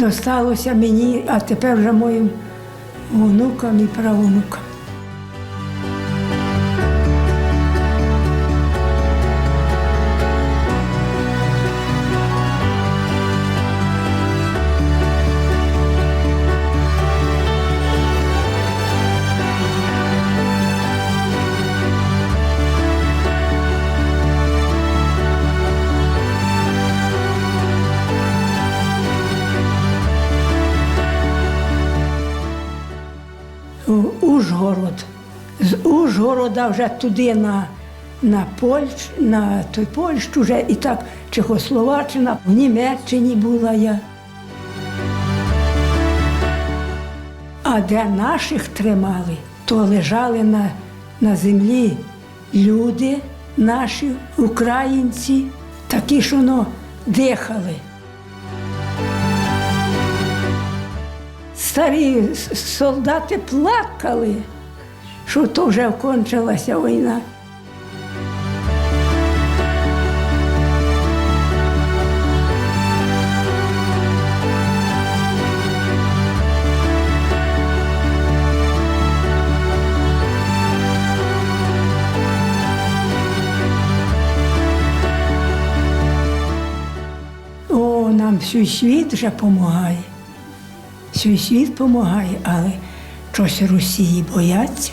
досталося мені, а тепер вже моїм онукам і правонукам. Ужгород. З Ужгорода вже туди на, на, Польщ, на той Польщу вже і так Чехословаччина, в Німеччині була я. А де наших тримали, то лежали на, на землі люди наші, українці, такі, що ну, дихали. Старі солдати плакали, що то вже вкончилася війна. Нам всю світ вже допомагає. Всю світ допомагає, але щось Росії бояться.